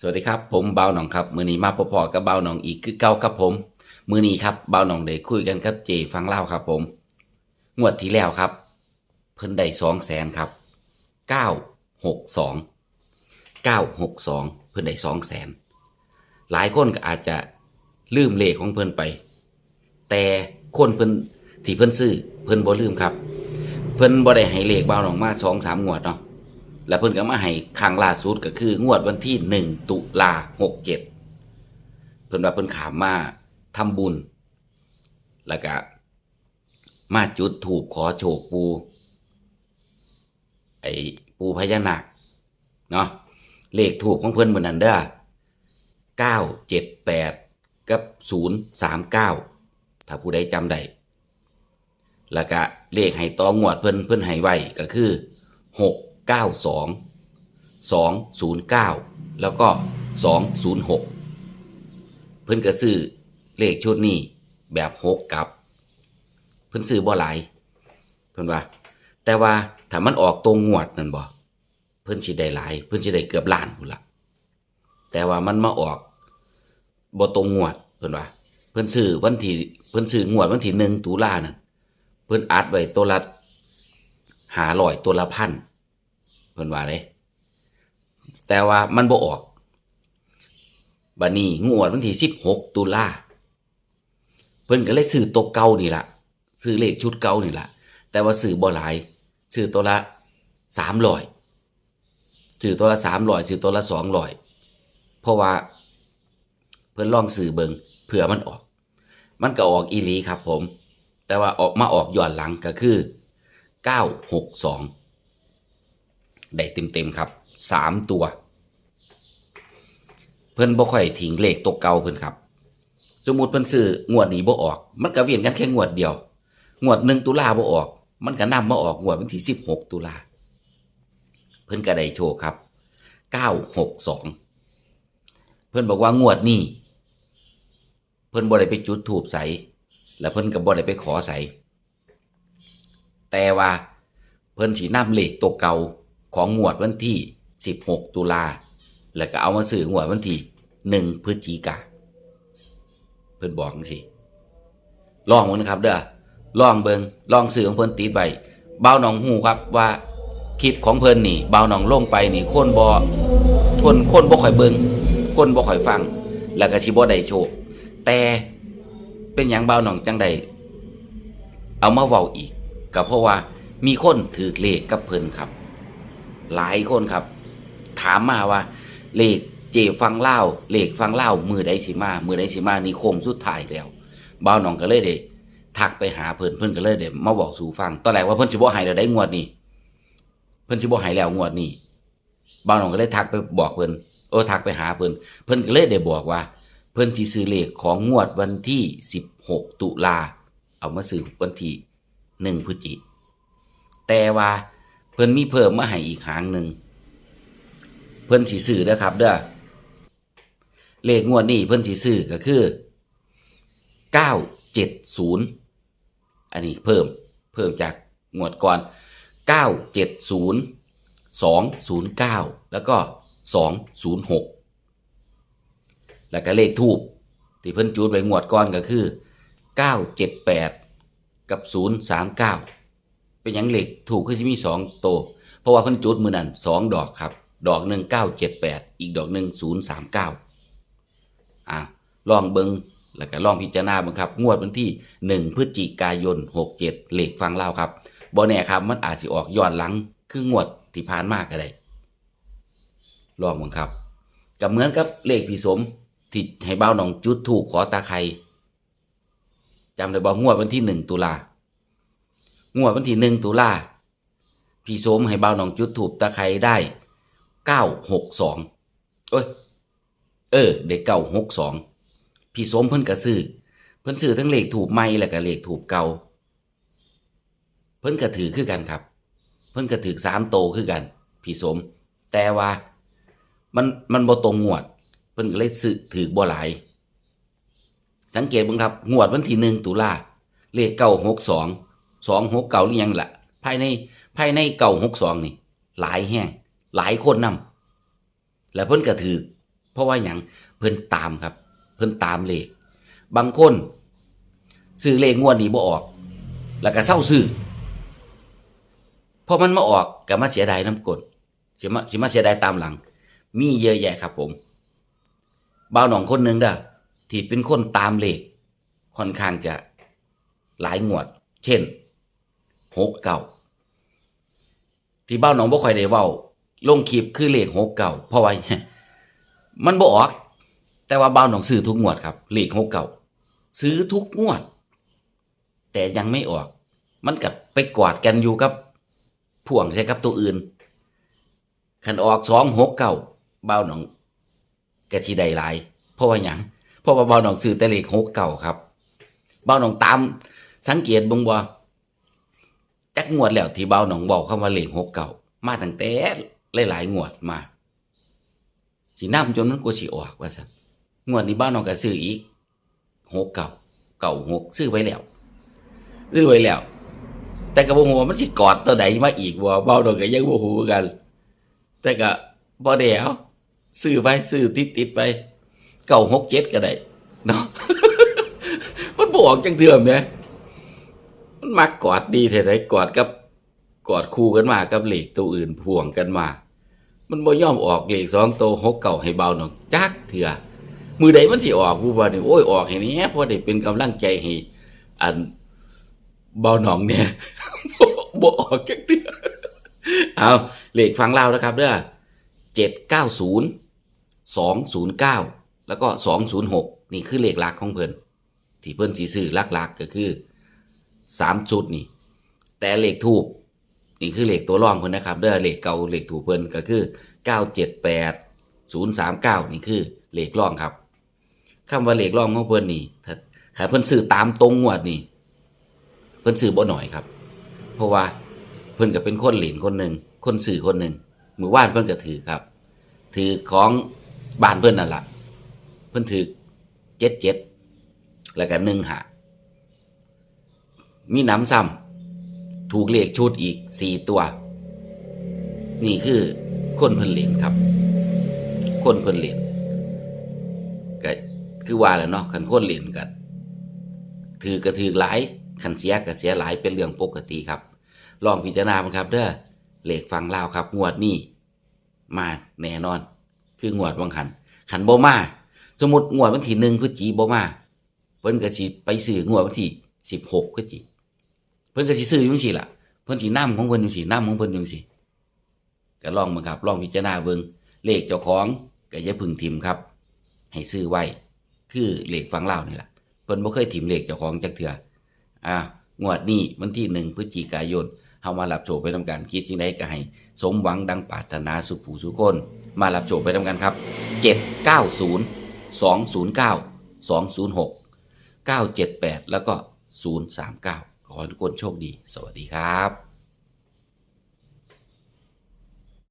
สวัสดีครับ ผมเบาหนองครับ มือนี้มาพอๆกับเบาหนองอีกคือเก่าครับผม มือนี้ครับเบาหนองได้คุยกันครับเจฟังเล่าครับผม งวดที่แล้วครับ เพิ่นได้สองแสนครับเก้าหกสองเก้าหกสองเพิ่นได้สองแสนหลายคนก็อาจจะลืมเลขของเพิ่นไป แต่คนเพิ่นที่เพิ่นซื้อเพิ่นบ่ลืมครับ เพิ่นบ่ได้ให้เลขเบาหนองมาสองสามงวดเนาะ แล้วเพิ่นก็มาให้ครั้งล่าสุดก็คืองวดวันที่หนึ่งตุลาหกเจ็ดเพิ่นว่าเพิ่นขามมาทำบุญ แล้วก็มาจุดถูกขอโชคปูไอ้ปูพญานาคเนาะเลขถูกของเพิ่นเหมือนนั้นเด้อเก้าเจ็ดแปดกับศูนย์สามเก้าถ้าผู้ใดจำได้แล้วก็เลขให้ต่องวดเพิ่นเพิ่นให้ไว้ก็คือห กเก้าสองสองศูนย์เก้าแล้วก็สองศูนย์หกเพิ่นก็ซื้อเลขชุดนี้แบบหกกับ เพิ่นซื้อบ่หลายเพิ่นว่า แต่ว่าถ้ามันออกตรงงวดนั่นบ่เพิ่นสิได้หลาย เพิ่นสิได้เกือบล้านพุ่นละแต่ว่ามันมาออกบ่ตรงงวดเพิ่นว่า เพิ่นซื้อวันที่เพิ่นซื้องวดวันที่หนึ่งตุลานั่นเพิ่นอัดไว้ตัวละหาร้อยตัวละพัน เพิ่นว่าเลยแต่ว่ามันบ่ออกบัดนี้งวดวันที่สิบหกตุลาเพิ่นก็เลยซื้อตัวเก่านี่ล่ะซื้อเลขชุดเก่านี่ล่ะ แต่ว่าซื้อบ่หลายซื้อตัวละสามร้อยซื้อตัวละสามร้อยซื้อตัวละสองร้อยเพราะว่า เพิ่นลองซื้อเบิงเผื่อมันออก มันก็ออกอีหลีครับผม แต่ว่าออกมาออกย้อนหลังก็คือ962 ได้เต็มๆครับ 3 ตัว เพิ่นบ่ค่อยทิ้งเลขตกเก่าเพิ่นครับ สมมุติเพิ่นซื้องวดนี้บ่ออก มันก็เวียนกันแค่งวดเดียว งวด1ตุลาบ่ออก มันก็นำมาออกงวดวันที่16 ตุลาเพิ่นก็ได้โชว์ครับ962 เพิ่นบอกว่างวดนี้เพิ่นบ่ได้ไปจุดถูบใสแล้วเพิ่นก็บ่ได้ไปขอใสแต่ว่าเพิ่นสีน้ำเหลขตัวเก่า ของงวดวันที่ 16 ตุลา แล้วก็เอามาซื้องวดวันที่1พฤศจิกาเพิ่นบอกจังซี่ลองมึงนะครับ เด้อลองเบิงลองซื้อของเพิ่นติดไว้เบาหนองหูครับว่าคลิปของเพิ่นนี่เบาหนองลงไปนี่คนบ่คนคนบ่ค่อยเบิงคนบ่ค่อยฟัง แล้วก็สิบ่ได้โชคแต่เป็นอย่างเบาหนองจังใดเอามาเว้าอีกก็เพราะว่ามีคนถือเลขกับเพิ่นครับ หลายคนครับ ถามมาว่า เลขเจฟังเล่าเลขฟังเล่ามือใดสิมา มือใดสิมานี่โคงสุดท้ายแล้วเบาหนองก็เลยได้ทักไปหาเพิ่นเพิ่นก็เลยได้มาบอกสู่ฟังตอนแรกว่าเพิ่นสิบ่ให้เราได้งวดนี้เพิ่นสิบ่ให้แล้วงวดนี้เบาหนองก็เลยทักไปบอกเพิ่นโอ้ทักไปหาเพิ่นเพิ่นก็เลยได้บอกว่า เพิ่นที่ซื้อเลขของงวดวันที่ 16 ตุลาเอามาซื้อวันที่1พฤศจิแต่ว่า เพิ่นมีเพิ่มมาให้อีกหางหนึ่งเพิ่นสิซื้อเด้อครับ เด้อเลขงวดนี้เพิ่นสิซื้อก็คือ 970 อันนี้เพิ่มเพิ่มจากงวดก่อน 970 209 แล้วก็ 206 แล้วก็เลขทูบที่เพิ่นจูดไว้งวดก่อนก็คือ 978 กับ 039 เป็นหยังเหลขถูกคือสิมี2โต เพราะว่าเพิ่นจูดมือนั้น2ดอกครับ ดอกหนึ่ง978อีกดอกหนึ่ง039อะลองเบิงแล้วก็ลองพิจารณาเบิงครับ งวดวันที่1พฤศจิกายน67เจ็ดเหลขฟังเล่าครับบ่แน่ครับมันอาจสิออกย้อนหลังคืองวดที่ผ่านมาก็ได้ลองเบิงครับก็เหมือนกับเลขพี่สมที่ให้เบ้าหนองจุดถูกขอตาไครจำได้บอกงวดวันที่หนึ่งตุลา งวดวันที่หนึ่งตุลาพี่สมให้เบาหนองจุดถูกตาไครได้เก้าหกสองเอ้ยเออเด็กเก้าหกสองพี่สมเพิ่นกระซื้อเพิ่นซื้อทั้งเลขถูกไม่และก็เลขถูกเก่าเพิ่นกระถือคือกันครับ เพิ่นกระถือสามโตคือกัน พี่สม แต่ว่ามันมันบ่ตรงงวด เพิ่นก็เลยซื้อถือบ่หลายสังเกตบิ่งครับงวดวันที่หนึ่งตุลาเลขเก้าหกสอง สองหกเก้าหรือยังล่ะภายในภายในเก้าหกสองนี่ หลายแห้งหลายคนนำแล้วเพิ่นก็ถือเพราะว่าอย่างเพิ่นตามครับ เพิ่นตามเลขบางคนซื้อเลขงวดนี้บ่ออก แล้วก็เศร้าซื้อพอมันมาออกก็มาเสียดายน้ำกลสิมาสิมาเสียดายตามหลัง มีเยอะแยะครับผมบ่าวหนองคนหนึ่งเด้อที่เป็นคนตามเลขค่อนข้างจะหลายงวด เช่น หกเก่าที่บ้านหนองบ่ค่อยได้เว้าลงคลิปคือเลขหกเก่าเพราะว่ามันบ่ออก แต่ว่าบ้านหนองซื้อทุกงวดครับเลขหกเก่าซื้อทุกงวด แต่ยังไม่ออก มันกับไปกอดกันอยู่กับพ่วงใช่กับตัวอื่นคันออกสองหกเก่าบ้าวหนองกะชีได้หลายเพราะว่าหยังเพราะว่าบ้าวหนองซื้อแต่เลขหกเก่าครับบ้าวหนองตามสังเกตบงบ่ จักงวดแล้วที่เบาหนองบอกคำว่าเลขหกเก่ามาตั้งแต่หลายๆงวดมาสีน้ำจนมันกลัวสิออกว่าสันงวดนี้บ้านน้องก็ซื้ออีกหกเก่าเก่าหกซื้อไว้แล้วซื้อไว้แล้ว แต่ก็บ่ฮู้ว่ามันสิกอดตัวใดมาอีกบ่เบ้าน้องก็ยังบ่ฮู้คือกัน แต่ก็บ่ได้เอาซื้อไปซื้อติดๆไปเก่าหกเจ็ดก็ได้เนาะมันบอกจังเทื่อมเนี่ย มันมากอดดีเท่าไรกอดกับกอดคู่กันมากับเหล็กตัวอื่นพ่วงกันมา มันบ่ยอมออกเหล็กสองตัวหกเก่าให้เบาหน่อยจักเถื่อมือใดมันสิออกผู้บ่นี่โอ้ยออกให้แนี้พอได้เป็นกำลังใจให้อันเบาหนองเนี่ยบ่บ่ออกจักเถื่อเอาเหล็กฟังเล่านะครับเด้อเจ็ดเก้าศูนย์สองศูนย์เก้าแล้วก็สองศูนย์หกนี่คือเลขหลักของเพิ่นที่เพิ่นสีซื้อหลักๆก็คือ สามจุดนี่ แต่เลขทูบนี่คือเลขตัวรองเพิ่นนะครับเด้อเลขเก่าเลขถูกเพิ่นก็คือเก้าเจ็ดแปดศูนย์สามเก้านี่คือเลขรองครับคำว่าเลขรองของเพิ่นนี่ถ้าถ้าเพิ่นซื้อตามตรงงวดนี่เพิ่นซื้อบ่หน่อยครับ เพราะว่าเพิ่นก็เป็นคนเหรียญคนหนึ่งคนสื่อคนหนึ่งมือว่านเพิ่นก็ถือครับ ถือของบ้านเพิ่นนั่นล่ะเพิ่นถือเจ็ดเจ็ดแล้วก็หนึ่งหา มีน้ำซ้ำถูกเลขชุดอีกสี่ตัว นี่คือคนเพิ่นเหรียญครับ คนเพิ่นเหรียญก็คือว่าแล้วเนาะคันคนเหรียญกันถือกระถือหลายคันเสียก็เสียหลายเป็นเรื่องปกติครับ ลองพิจารณาครับ เด้อเลขฟังลาวครับ งวดนี้มาแน่นอน คืองวดบางขันขันบ่มาสมมติงวดวันที่หนึ่งพฤศจิบ่มาเพิ่นก็สิไปซื้องวดวันที่สิบหกพฤศจิ เพิ่นก็สิซื้ออยู่จังซี่ล่ะเพิ่นสินำของเพิ่นยู่สินำของเพิ่นจังซี่ก็ลองเบิ่งครับลองพิจารณาเบิ่งเลขเจ้าของก็อย่าพึ่งทิมครับ ให้ซื้อไว้คือเลขฟังเล่านี่ล่ะเพิ่นบ่เคยทิมเลขเจ้าของจักเทื่ออ่างวดนี้วันที่หนึ่งพฤศจิกายนเฮามารับโชคไปทำกันคิดสิ่งใดก็ให้สมหวังดังปรารถนาสุขผู้สุขคน มารับโชคไปทำกันครับ 790 209 206 978 แล้วก็ 039 ขอให้ทุกคนโชคดี สวัสดีครับ